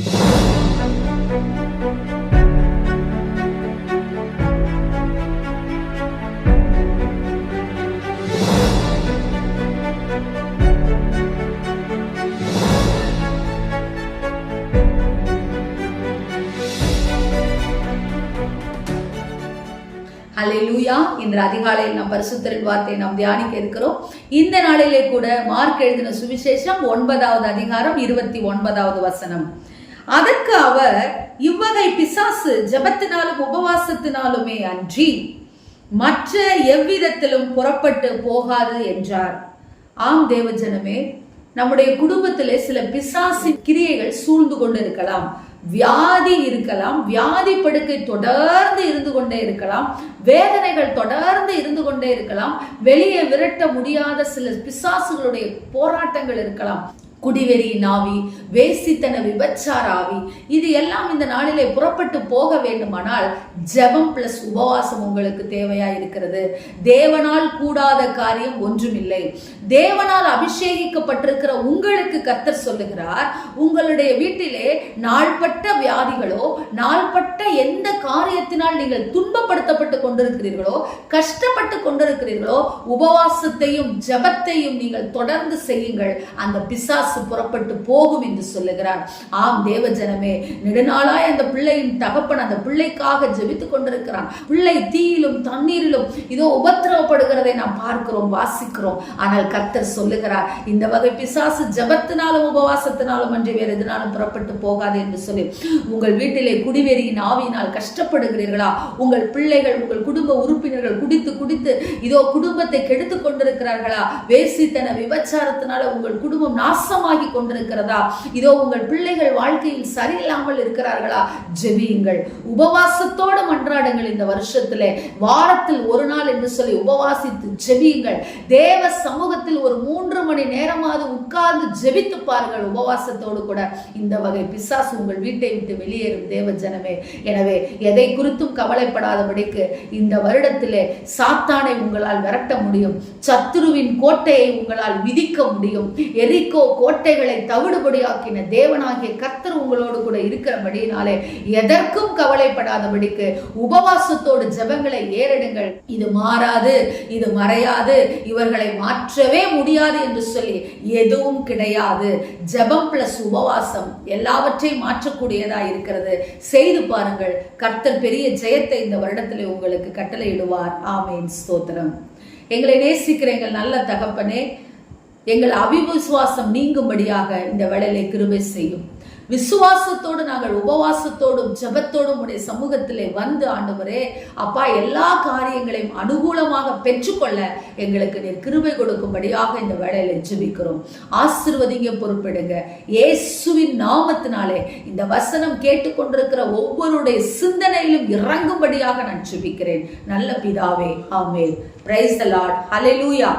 ஹalleluya. இன்று அதிகாலையில் நாம் பரிசுத்தரின் வார்த்தையை நாம் தியானிக்க இருக்கிறோம். இந்த நாளிலே கூட மார்க் எழுதின சுவிசேஷம் ஒன்பதாவது அதிகாரம் இருபத்தி ஒன்பதாவது வசனம். அதற்கு அவர் இவ்வகை பிசாசு ஜெபத்தினாலும் உபவாசத்தினாலுமே அன்றி மற்ற எவ்விதத்திலும் புறப்பட்டு போகாது என்றார். ஆம் தேவஜனமே நம்முடைய குடும்பத்திலே சில பிசாசின் கிரியைகள் சூழ்ந்து கொண்டு இருக்கலாம் வியாதி இருக்கலாம் வியாதி படுக்கை தொடர்ந்து இருந்து கொண்டே இருக்கலாம் வேதனைகள் தொடர்ந்து இருந்து கொண்டே இருக்கலாம் வெளியே விரட்ட முடியாத சில பிசாசுகளுடைய போராட்டங்கள் இருக்கலாம். குடிவெறி நாவி வேசித்தன விபச்சார ஆவி இது எல்லாம் இந்த நாளிலே புறப்பட்டு போக வேண்டுமானால் ஜெபம் பிளஸ் உபவாசம் உங்களுக்கு தேவையா இருக்கிறது. தேவனால் கூடாத காரியம் ஒன்றுமில்லை. தேவனால் அபிஷேகிக்கப்பட்டிருக்கிற உங்களுக்கு கர்த்தர் சொல்லுகிறார் உங்களுடைய வீட்டிலே நாள்பட்ட வியாதிகளோ நாள்பட்ட எந்த காரியத்தினால் நீங்கள் துன்பப்படுத்தப்பட்டு கொண்டிருக்கிறீர்களோ கஷ்டப்பட்டு கொண்டிருக்கிறீர்களோ உபவாசத்தையும் ஜெபத்தையும் நீங்கள் தொடர்ந்து செய்யுங்கள். அந்த பிசாசு புறப்பட்டு போகும் என்று சொல்லுகிறார். ஆம் தேவ ஜனமே நெடுநாளாய் அந்த பிள்ளையின் தகப்பன் அந்த பிள்ளைக்காக ஜெபித்து கொண்டிருக்கிறான். பிள்ளை தீயிலும் தண்ணீரிலும் இதோ உபத்திரவப்படுகிறதை நாம் பார்க்கிறோம் வாசிக்கிறோம். ஆனால் கர்த்தர் சொல்லுகிறார் இந்த வகை பிசாசு ஜபத்தினாலும் உபவாசத்தினாலும் அன்றி வேறு எதனாலும் புறப்பட்டு போகாது என்று சொல்லி உங்கள் வீட்டிலே குடிவெறியின் ஆவியினால் கஷ்டப்படுகிறீர்கள் உங்கள் பிள்ளைகள் உங்கள் குடும்ப உறுப்பினர்கள் குடித்து குடித்து இதோ குடும்பத்தை கெடுத்துக் கொண்டிருக்கிறார்களா? வேசித்தன விபச்சாரத்தினால உங்கள் குடும்பம் நாசமாகி கொண்டிருக்கிறதா? இதோ உங்கள் பிள்ளைகள் வாழ்க்கையில் சரியில்லாமல் இருக்கிறார்களா? ஜெபியுங்கள். உபவாசத்தோடு மன்றாடுங்கள் இந்த வருஷத்திலே. வாரத்தில் ஒரு நாள் என்று சொல்லி உபவாசித்து ஜெபியுங்கள். தேவ சமூகத்தில் ஒரு மூன்று மணி நேரமாவது உட்கார்ந்து ஜெபித்து பாருங்கள் உபவாசத்தோடு கூட. இந்த வகை பிசாசு உங்கள் வீட்டை விட்டு வெளியேறும் தேவ ஜனமே எனவே எதை குறித்தும் கவலைப்படாதபடிக்கு இந்த வருடத்திலே சாத்தானை உங்களால் விரட்ட முடியும். சத்துருவின் கோட்டையை உங்களால் விதிக்க முடியும். எரிக்கோ கோட்டைகளை தவிடுபடியாக்கின தேவனாகிய கர்த்தர் உங்களோடு கூட எதற்கும் கவலைப்படாதபடிக்கு உபவாசத்தோடு ஜெபங்களை ஏறெடுங்கள். இது மாறாது இது மறையாது இவர்களை மாற்றவே முடியாது என்று சொல்லி எதுவும் கிடையாது. ஜபம் பிளஸ் உபவாசம் எல்லாவற்றையும் மாற்றக்கூடியதா இருக்கிறது. செய்து பாருங்கள் கர்த்தர் பெரிய ஜெயத்தை இந்த வருடத்திலே உங்களுக்கு கட்டளையிடுவார். ஆமேன். ஸ்தோத்திரம். எங்களை நேசிக்கிற எங்கள் நல்ல தகப்பனே எங்கள் அவிவிசுவாசம் நீங்கும்படியாக இந்த வேளையிலே கிருபை செய்யும். விசுவாசத்தோடு நாங்கள் உபவாசத்தோடும் ஜெபத்தோடும் உடைய சமூகத்திலே வந்து ஆண்டவரே அப்பா எல்லா காரியங்களையும் அனுகூலமாக பெற்றுக்கொள்ள எங்களுக்கு நீர் கிருபை கொடுக்கும்படியாக இந்த வேலையில ஜெபிக்கிறோம். ஆசிர்வதிங்க பொறுப்பிடுங்க. இயேசுவின் நாமத்தினாலே இந்த வசனம் கேட்டுக்கொண்டிருக்கிற ஒவ்வொருடைய சிந்தனையிலும் இறங்கும்படியாக நான் ஜெபிக்கிறேன். நல்ல பிதாவே ஆமே பிரைஸ் த லார்ட் ஹலெலூயா